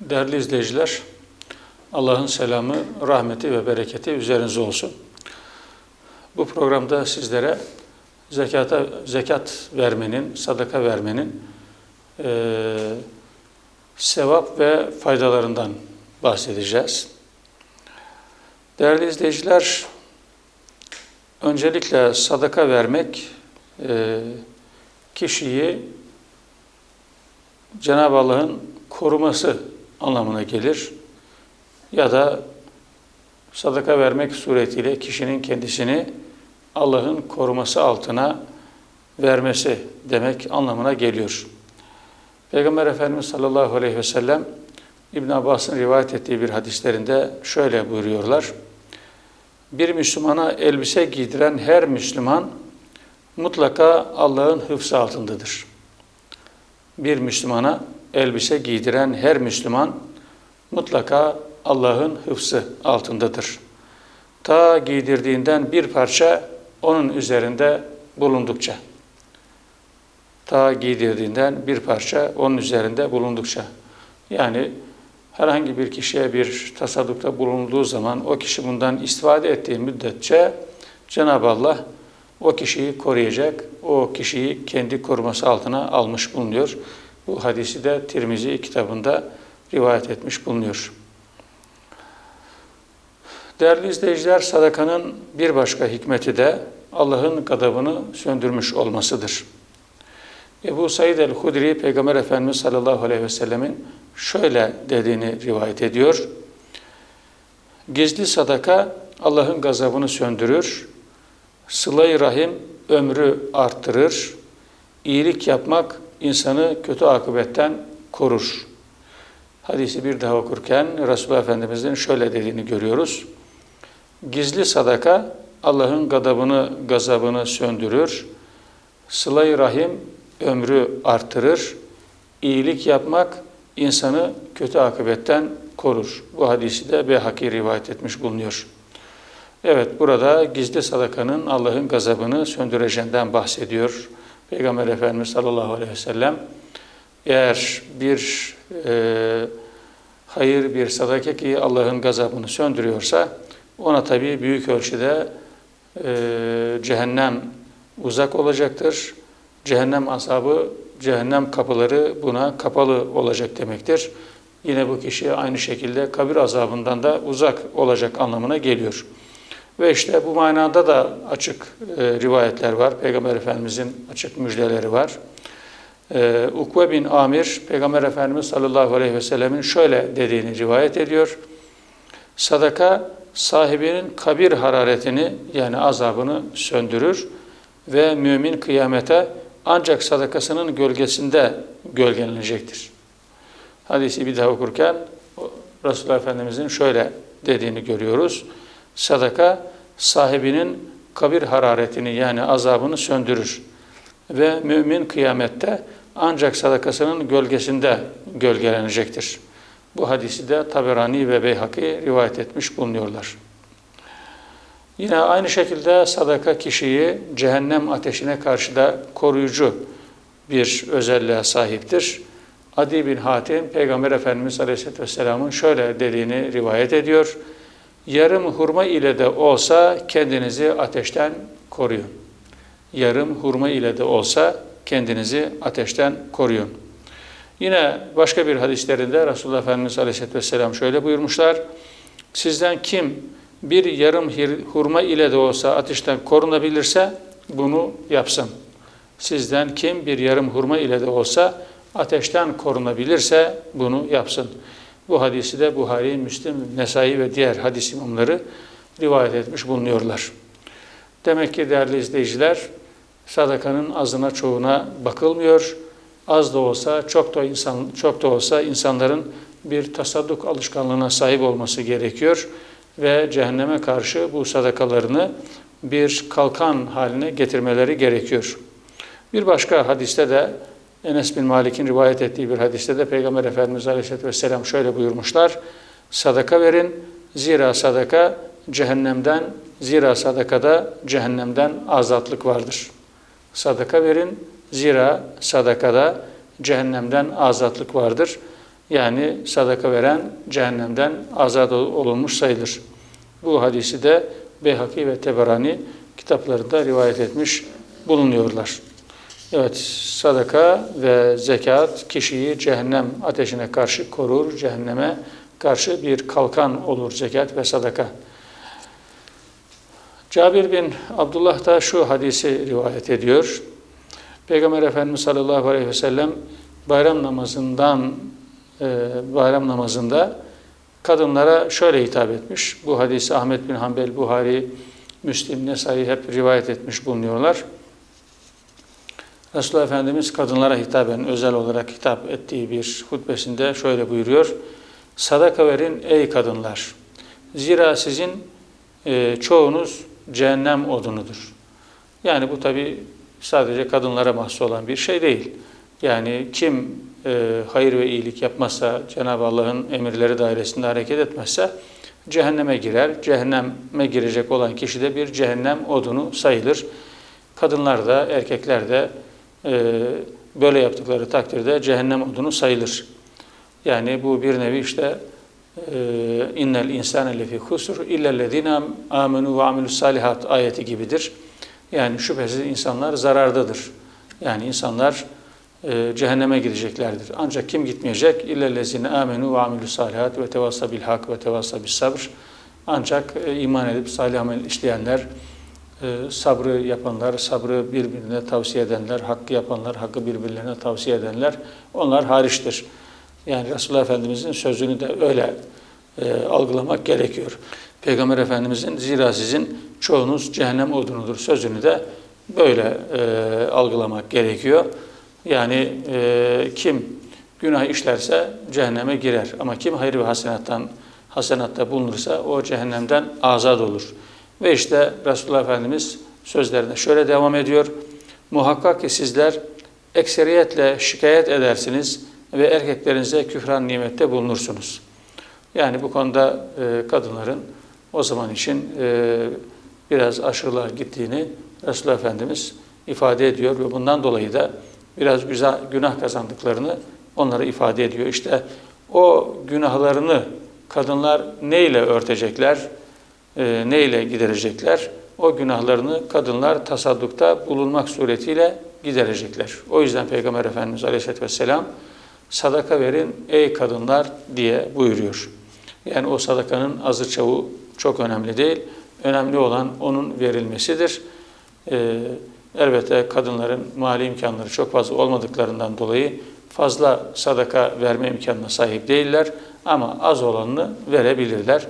Değerli izleyiciler, Allah'ın selamı, rahmeti ve bereketi üzerinize olsun. Bu programda sizlere zekata, zekat vermenin, sadaka vermenin e, sevap ve faydalarından bahsedeceğiz. Değerli izleyiciler, öncelikle sadaka vermek e, kişiyi Cenab-ı Allah'ın koruması anlamına gelir. Ya da sadaka vermek suretiyle kişinin kendisini Allah'ın koruması altına vermesi demek anlamına geliyor. Peygamber Efendimiz sallallahu aleyhi ve sellem İbn Abbas'ın rivayet ettiği bir hadislerinde şöyle buyuruyorlar. Bir Müslümana elbise giydiren her Müslüman mutlaka Allah'ın hıfzı altındadır. Bir Müslümana elbise giydiren her Müslüman mutlaka Allah'ın hıfzı altındadır. Ta giydirdiğinden bir parça onun üzerinde bulundukça. Ta giydirdiğinden bir parça onun üzerinde bulundukça. Yani herhangi bir kişiye bir tasaddukta bulunduğu zaman o kişi bundan istifade ettiği müddetçe Cenab-ı Allah o kişiyi koruyacak, o kişiyi kendi koruması altına almış bulunuyor. Bu hadisi de Tirmizi kitabında rivayet etmiş bulunuyor. Değerli izleyiciler, sadakanın bir başka hikmeti de Allah'ın gadabını söndürmüş olmasıdır. Ebu Said el-Hudri, Peygamber Efendimiz sallallahu aleyhi ve sellemin şöyle dediğini rivayet ediyor. Gizli sadaka Allah'ın gazabını söndürür, sıla rahim ömrü arttırır, iyilik yapmak insanı kötü akıbetten korur. Hadisi bir daha okurken Resulullah Efendimiz'in şöyle dediğini görüyoruz. Gizli sadaka Allah'ın gadabını, gazabını söndürür. Sıla-i rahim ömrü artırır. İyilik yapmak insanı kötü akıbetten korur. Bu hadisi de Beyhaki rivayet etmiş bulunuyor. Evet burada gizli sadakanın Allah'ın gazabını söndüreceğinden bahsediyor. Peygamber Efendimiz sallallahu aleyhi ve sellem eğer bir e, hayır bir sadaka ki Allah'ın gazabını söndürüyorsa ona tabi büyük ölçüde e, cehennem uzak olacaktır. Cehennem azabı, cehennem kapıları buna kapalı olacak demektir. Yine bu kişi aynı şekilde kabir azabından da uzak olacak anlamına geliyor. Ve işte bu manada da açık e, rivayetler var. Peygamber Efendimizin açık müjdeleri var. E, Ukve bin Amir, Peygamber Efendimiz sallallahu aleyhi ve sellemin şöyle dediğini rivayet ediyor. Sadaka sahibinin kabir hararetini yani azabını söndürür ve mümin kıyamete ancak sadakasının gölgesinde gölgelenecektir. Hadisi bir daha okurken Resulullah Efendimizin şöyle dediğini görüyoruz. Sadaka sahibinin kabir hararetini yani azabını söndürür. Ve mümin kıyamette ancak sadakasının gölgesinde gölgelenecektir. Bu hadisi de Taberani ve Beyhaki rivayet etmiş bulunuyorlar. Yine aynı şekilde sadaka kişiyi cehennem ateşine karşı da koruyucu bir özelliğe sahiptir. Adi bin Hatim, Peygamber Efendimiz Aleyhisselatü Vesselam'ın şöyle dediğini rivayet ediyor yarım hurma ile de olsa kendinizi ateşten koruyun. Yarım hurma ile de olsa kendinizi ateşten koruyun. Yine başka bir hadislerinde Resulullah Efendimiz Aleyhisselatü Vesselam şöyle buyurmuşlar. Sizden kim bir yarım hurma ile de olsa ateşten korunabilirse bunu yapsın. Sizden kim bir yarım hurma ile de olsa ateşten korunabilirse bunu yapsın. Bu hadisi de Buhari, Müslim, Nesai ve diğer hadis imamları rivayet etmiş bulunuyorlar. Demek ki değerli izleyiciler, sadakanın azına çoğuna bakılmıyor. Az da olsa, çok da insan çok da olsa insanların bir tasadduk alışkanlığına sahip olması gerekiyor ve cehenneme karşı bu sadakalarını bir kalkan haline getirmeleri gerekiyor. Bir başka hadiste de Enes bin Malik'in rivayet ettiği bir hadiste de Peygamber Efendimiz Aleyhisselatü Vesselam şöyle buyurmuşlar. Sadaka verin, zira sadaka cehennemden, zira sadakada cehennemden azatlık vardır. Sadaka verin, zira sadakada cehennemden azatlık vardır. Yani sadaka veren cehennemden azat ol- olunmuş sayılır. Bu hadisi de Beyhaki ve Teberani kitaplarında rivayet etmiş bulunuyorlar. Evet, sadaka ve zekat kişiyi cehennem ateşine karşı korur, cehenneme karşı bir kalkan olur zekat ve sadaka. Cabir bin Abdullah da şu hadisi rivayet ediyor. Peygamber Efendimiz sallallahu aleyhi ve sellem bayram namazından e, bayram namazında kadınlara şöyle hitap etmiş. Bu hadisi Ahmet bin Hanbel, Buhari, Müslim, Nesai hep rivayet etmiş bulunuyorlar. Resulullah Efendimiz kadınlara hitaben özel olarak hitap ettiği bir hutbesinde şöyle buyuruyor. Sadaka verin ey kadınlar. Zira sizin e, çoğunuz cehennem odunudur. Yani bu tabi sadece kadınlara mahsus olan bir şey değil. Yani kim e, hayır ve iyilik yapmazsa, Cenab-ı Allah'ın emirleri dairesinde hareket etmezse cehenneme girer. Cehenneme girecek olan kişi de bir cehennem odunu sayılır. Kadınlar da erkekler de böyle yaptıkları takdirde cehennem odunu sayılır. Yani bu bir nevi işte e, innel insane lefi husr illellezine amenu ve amilus salihat ayeti gibidir. Yani şüphesiz insanlar zarardadır. Yani insanlar e, cehenneme gideceklerdir. Ancak kim gitmeyecek? İllellezine amenu ve amilus salihat ve tevassa bil hak ve tevassa sabr. Ancak e, iman edip salih amel işleyenler, sabrı yapanlar, sabrı birbirine tavsiye edenler, hakkı yapanlar, hakkı birbirlerine tavsiye edenler, onlar hariçtir. Yani Resulullah Efendimizin sözünü de öyle e, algılamak gerekiyor. Peygamber Efendimizin zira sizin çoğunuz cehennem odunudur sözünü de böyle e, algılamak gerekiyor. Yani e, kim günah işlerse cehenneme girer ama kim hayır ve hasenattan hasenatta bulunursa o cehennemden azat olur. Ve işte Resulullah Efendimiz sözlerine şöyle devam ediyor. Muhakkak ki sizler ekseriyetle şikayet edersiniz ve erkeklerinize küfran nimette bulunursunuz. Yani bu konuda e, kadınların o zaman için e, biraz aşırılığa gittiğini Resulullah Efendimiz ifade ediyor ve bundan dolayı da biraz güzel günah kazandıklarını onlara ifade ediyor. İşte o günahlarını kadınlar neyle örtecekler, e, neyle giderecekler? O günahlarını kadınlar tasaddukta bulunmak suretiyle giderecekler. O yüzden Peygamber Efendimiz Aleyhisselatü Vesselam sadaka verin ey kadınlar diye buyuruyor. Yani o sadakanın azı çavu çok önemli değil. Önemli olan onun verilmesidir. Ee, elbette kadınların mali imkanları çok fazla olmadıklarından dolayı fazla sadaka verme imkanına sahip değiller ama az olanını verebilirler.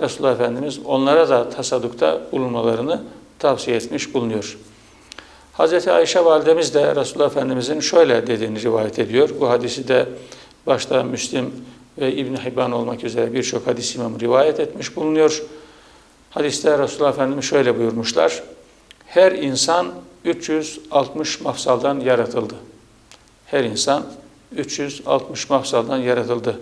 Resulullah Efendimiz onlara da tasaddukta bulunmalarını tavsiye etmiş bulunuyor. Hazreti Ayşe validemiz de Resulullah Efendimizin şöyle dediğini rivayet ediyor. Bu hadisi de başta Müslim ve İbn Hibban olmak üzere birçok hadis imamı rivayet etmiş bulunuyor. Hadiste Resulullah Efendimiz şöyle buyurmuşlar. Her insan 360 mafsaldan yaratıldı. Her insan 360 mafsaldan yaratıldı.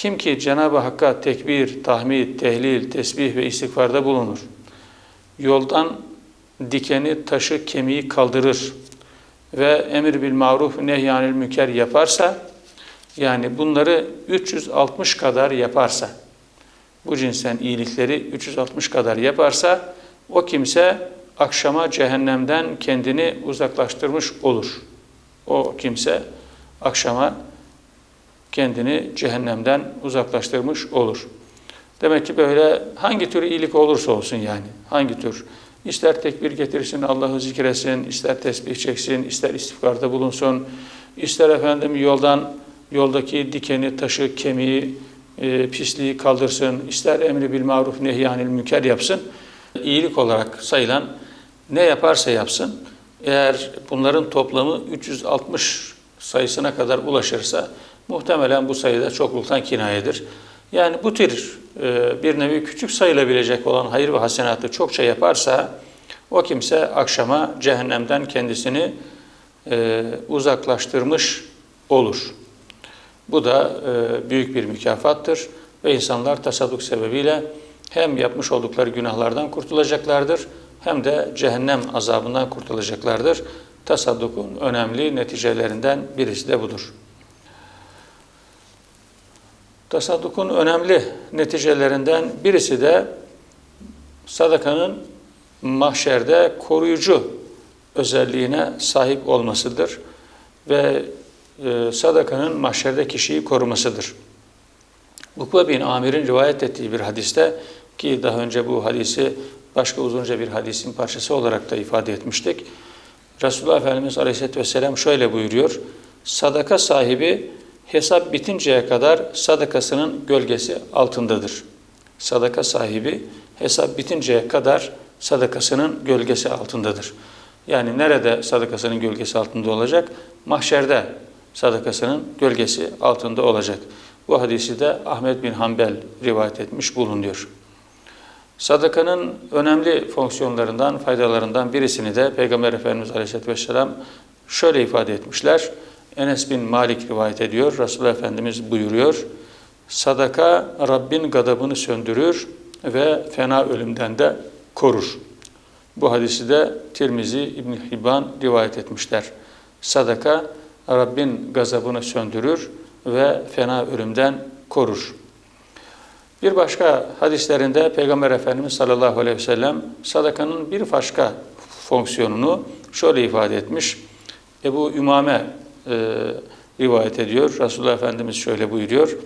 Kim ki Cenab-ı Hakk'a tekbir, tahmid, tehlil, tesbih ve istiğfarda bulunur. Yoldan dikeni, taşı, kemiği kaldırır ve emir bil maruf, nehyanil müker yaparsa, yani bunları 360 kadar yaparsa, bu cinsten iyilikleri 360 kadar yaparsa, o kimse akşama cehennemden kendini uzaklaştırmış olur. O kimse akşama kendini cehennemden uzaklaştırmış olur. Demek ki böyle hangi tür iyilik olursa olsun yani, hangi tür İster tekbir getirsin, Allah'ı zikresin, ister tesbih çeksin, ister istifkarda bulunsun, ister efendim yoldan yoldaki dikeni, taşı, kemiği, e, pisliği kaldırsın, ister emri bil maruf nehyanil münker yapsın. İyilik olarak sayılan ne yaparsa yapsın, eğer bunların toplamı 360 sayısına kadar ulaşırsa muhtemelen bu sayıda çokluktan kinayedir. Yani bu tür e, bir nevi küçük sayılabilecek olan hayır ve hasenatı çokça yaparsa o kimse akşama cehennemden kendisini e, uzaklaştırmış olur. Bu da e, büyük bir mükafattır ve insanlar tasadduk sebebiyle hem yapmış oldukları günahlardan kurtulacaklardır hem de cehennem azabından kurtulacaklardır. Tasaddukun önemli neticelerinden birisi de budur. Tasaddukun önemli neticelerinden birisi de sadakanın mahşerde koruyucu özelliğine sahip olmasıdır ve e, sadakanın mahşerde kişiyi korumasıdır. Ukbe bin Amir'in rivayet ettiği bir hadiste ki daha önce bu hadisi başka uzunca bir hadisin parçası olarak da ifade etmiştik. Resulullah Efendimiz Aleyhisselatü Vesselam şöyle buyuruyor. Sadaka sahibi hesap bitinceye kadar sadakasının gölgesi altındadır. Sadaka sahibi hesap bitinceye kadar sadakasının gölgesi altındadır. Yani nerede sadakasının gölgesi altında olacak? Mahşerde sadakasının gölgesi altında olacak. Bu hadisi de Ahmet bin Hanbel rivayet etmiş bulunuyor. Sadakanın önemli fonksiyonlarından, faydalarından birisini de Peygamber Efendimiz Aleyhisselatü Vesselam şöyle ifade etmişler. Enes bin Malik rivayet ediyor. Resulullah Efendimiz buyuruyor. Sadaka Rabbin gadabını söndürür ve fena ölümden de korur. Bu hadisi de Tirmizi İbn Hibban rivayet etmişler. Sadaka Rabbin gazabını söndürür ve fena ölümden korur. Bir başka hadislerinde Peygamber Efendimiz sallallahu aleyhi ve sellem sadakanın bir başka fonksiyonunu şöyle ifade etmiş. Ebu Ümame e, rivayet ediyor. Resulullah Efendimiz şöyle buyuruyor.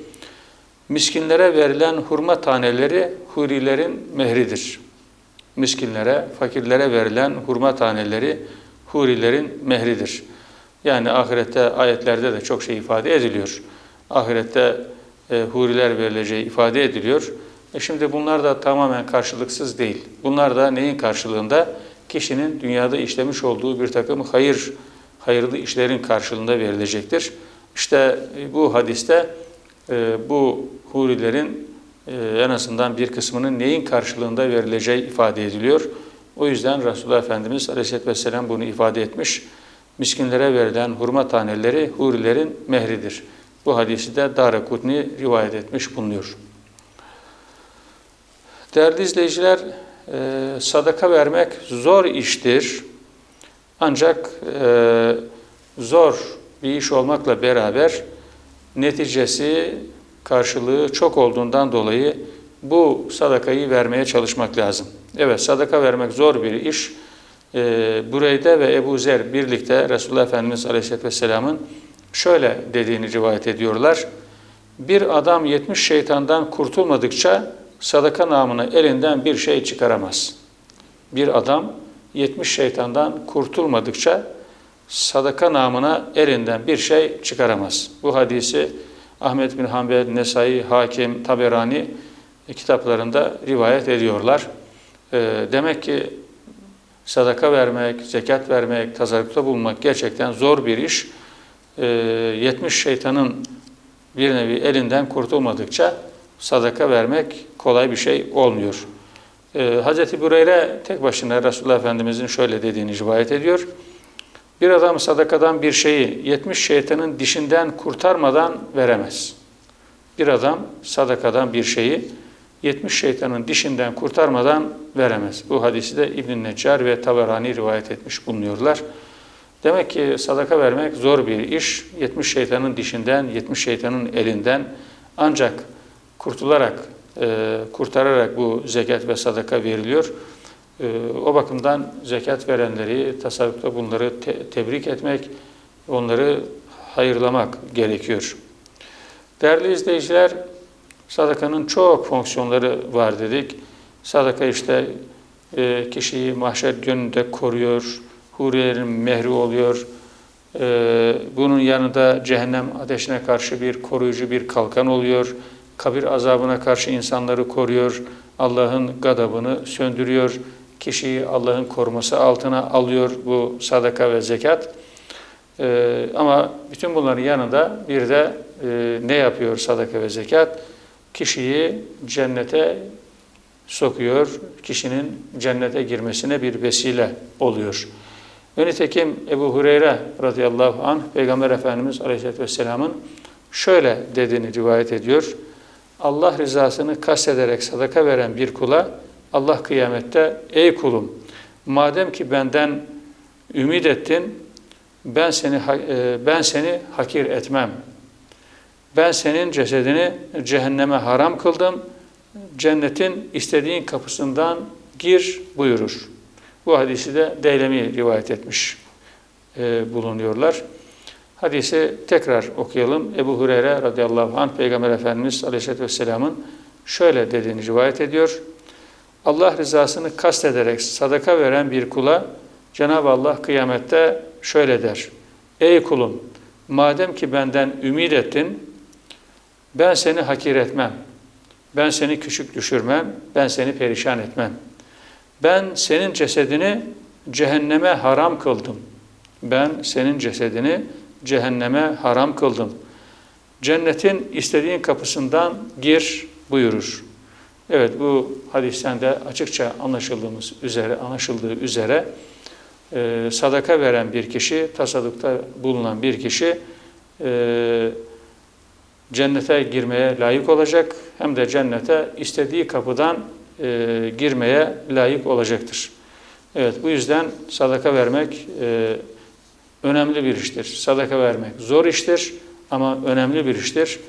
Miskinlere verilen hurma taneleri hurilerin mehridir. Miskinlere, fakirlere verilen hurma taneleri hurilerin mehridir. Yani ahirette ayetlerde de çok şey ifade ediliyor. Ahirette e, huriler verileceği ifade ediliyor. E şimdi bunlar da tamamen karşılıksız değil. Bunlar da neyin karşılığında? Kişinin dünyada işlemiş olduğu bir takım hayır, hayırlı işlerin karşılığında verilecektir. İşte e, bu hadiste e, bu hurilerin e, en azından bir kısmının neyin karşılığında verileceği ifade ediliyor. O yüzden Resulullah Efendimiz Aleyhisselatü Vesselam bunu ifade etmiş. Miskinlere verilen hurma taneleri hurilerin mehridir. Bu hadisi de Darakutni rivayet etmiş bulunuyor. Değerli izleyiciler, sadaka vermek zor iştir. Ancak e, zor bir iş olmakla beraber neticesi, karşılığı çok olduğundan dolayı bu sadakayı vermeye çalışmak lazım. Evet, sadaka vermek zor bir iş. E, Bureyde ve Ebu Zer birlikte Resulullah Efendimiz Aleyhisselatü Vesselam'ın şöyle dediğini rivayet ediyorlar. Bir adam 70 şeytandan kurtulmadıkça sadaka namına elinden bir şey çıkaramaz. Bir adam 70 şeytandan kurtulmadıkça sadaka namına elinden bir şey çıkaramaz. Bu hadisi Ahmet bin Hanbel, Nesai, Hakim, Taberani kitaplarında rivayet ediyorlar. Ee, demek ki sadaka vermek, zekat vermek, tasarrufta bulunmak gerçekten zor bir iş. 70 ee, şeytanın bir nevi elinden kurtulmadıkça sadaka vermek kolay bir şey olmuyor. Ee, Hz. Bureyre tek başına Resulullah Efendimizin şöyle dediğini rivayet ediyor. Bir adam sadakadan bir şeyi 70 şeytanın dişinden kurtarmadan veremez. Bir adam sadakadan bir şeyi 70 şeytanın dişinden kurtarmadan veremez. Bu hadisi de İbn-i Neccar ve Taberani rivayet etmiş bulunuyorlar. Demek ki sadaka vermek zor bir iş. 70 şeytanın dişinden, 70 şeytanın elinden ancak kurtularak, e, kurtararak bu zekat ve sadaka veriliyor. E, o bakımdan zekat verenleri, tasavvufta bunları te tebrik etmek, onları hayırlamak gerekiyor. Değerli izleyiciler, sadakanın çok fonksiyonları var dedik. Sadaka işte e, kişiyi mahşer gününde koruyor, hurilerin mehri oluyor. Bunun yanında cehennem ateşine karşı bir koruyucu bir kalkan oluyor. Kabir azabına karşı insanları koruyor. Allah'ın gadabını söndürüyor. Kişiyi Allah'ın koruması altına alıyor bu sadaka ve zekat. Ee, ama bütün bunların yanında bir de e, ne yapıyor sadaka ve zekat? Kişiyi cennete sokuyor. Kişinin cennete girmesine bir vesile oluyor. Ve Ebu Hureyre radıyallahu anh Peygamber Efendimiz aleyhisselatü vesselamın şöyle dediğini rivayet ediyor. Allah rızasını kastederek sadaka veren bir kula Allah kıyamette ey kulum madem ki benden ümit ettin ben seni e, ben seni hakir etmem. Ben senin cesedini cehenneme haram kıldım. Cennetin istediğin kapısından gir buyurur. Bu hadisi de Deylemi rivayet etmiş e, bulunuyorlar. Hadisi tekrar okuyalım. Ebu Hureyre radıyallahu anh Peygamber Efendimiz aleyhisselatü vesselamın şöyle dediğini rivayet ediyor. Allah rızasını kastederek sadaka veren bir kula Cenab-ı Allah kıyamette şöyle der. Ey kulum madem ki benden ümit ettin ben seni hakir etmem. Ben seni küçük düşürmem. Ben seni perişan etmem. Ben senin cesedini cehenneme haram kıldım. Ben senin cesedini cehenneme haram kıldım. Cennetin istediğin kapısından gir buyurur. Evet bu hadisten de açıkça anlaşıldığımız üzere anlaşıldığı üzere e, sadaka veren bir kişi, tasaddukta bulunan bir kişi e, cennete girmeye layık olacak hem de cennete istediği kapıdan e, girmeye layık olacaktır. Evet bu yüzden sadaka vermek e, önemli bir iştir. Sadaka vermek zor iştir ama önemli bir iştir.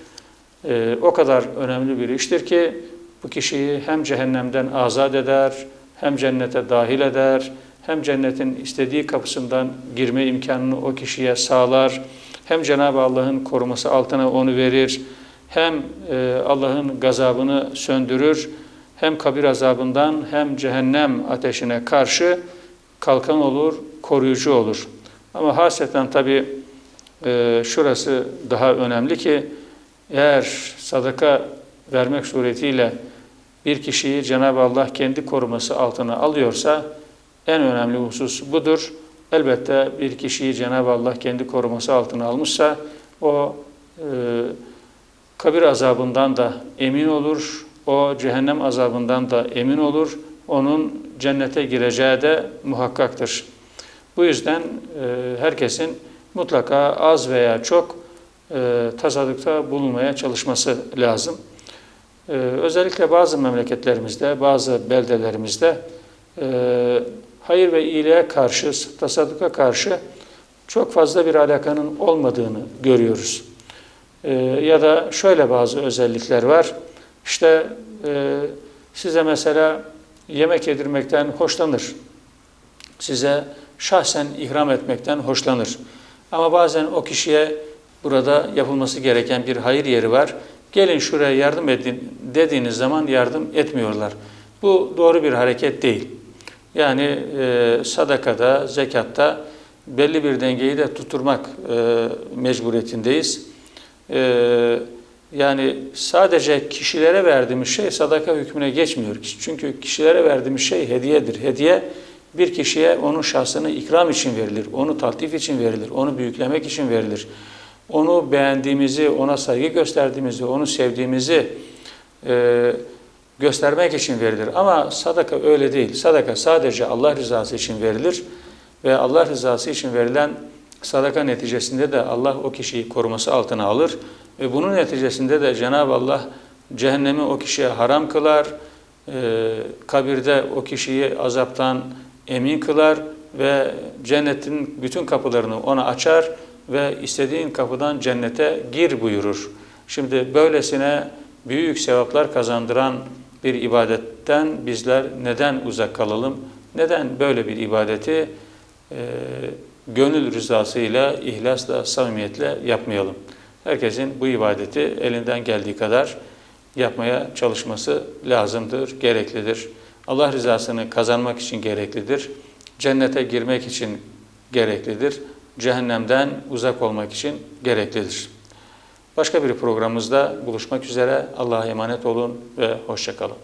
E, o kadar önemli bir iştir ki bu kişiyi hem cehennemden azat eder, hem cennete dahil eder, hem cennetin istediği kapısından girme imkanını o kişiye sağlar, hem Cenab-ı Allah'ın koruması altına onu verir, hem e, Allah'ın gazabını söndürür, hem kabir azabından hem cehennem ateşine karşı kalkan olur, koruyucu olur. Ama hasreten tabi e, şurası daha önemli ki eğer sadaka vermek suretiyle bir kişiyi Cenab-ı Allah kendi koruması altına alıyorsa en önemli husus budur. Elbette bir kişiyi Cenab-ı Allah kendi koruması altına almışsa o e, kabir azabından da emin olur, o cehennem azabından da emin olur, onun cennete gireceği de muhakkaktır. Bu yüzden e, herkesin mutlaka az veya çok e, tasaddukta bulunmaya çalışması lazım. E, özellikle bazı memleketlerimizde, bazı beldelerimizde e, hayır ve iyiliğe karşı, tasadduka karşı çok fazla bir alakanın olmadığını görüyoruz. Ya da şöyle bazı özellikler var. İşte size mesela yemek yedirmekten hoşlanır. Size şahsen ihram etmekten hoşlanır. Ama bazen o kişiye burada yapılması gereken bir hayır yeri var. Gelin şuraya yardım edin dediğiniz zaman yardım etmiyorlar. Bu doğru bir hareket değil. Yani e, sadakada, zekatta belli bir dengeyi de tutturmak e, mecburiyetindeyiz. E, yani sadece kişilere verdiğimiz şey sadaka hükmüne geçmiyor. Çünkü kişilere verdiğimiz şey hediyedir. Hediye bir kişiye onun şahsını ikram için verilir, onu taltif için verilir, onu büyüklemek için verilir. Onu beğendiğimizi, ona saygı gösterdiğimizi, onu sevdiğimizi e, göstermek için verilir. Ama sadaka öyle değil. Sadaka sadece Allah rızası için verilir ve Allah rızası için verilen sadaka neticesinde de Allah o kişiyi koruması altına alır ve bunun neticesinde de Cenab-ı Allah cehennemi o kişiye haram kılar, e, kabirde o kişiyi azaptan emin kılar ve cennetin bütün kapılarını ona açar ve istediğin kapıdan cennete gir buyurur. Şimdi böylesine büyük sevaplar kazandıran bir ibadetten bizler neden uzak kalalım? Neden böyle bir ibadeti e, gönül rızasıyla, ihlasla, samimiyetle yapmayalım? Herkesin bu ibadeti elinden geldiği kadar yapmaya çalışması lazımdır, gereklidir. Allah rızasını kazanmak için gereklidir. Cennete girmek için gereklidir. Cehennemden uzak olmak için gereklidir. Başka bir programımızda buluşmak üzere. Allah'a emanet olun ve hoşçakalın.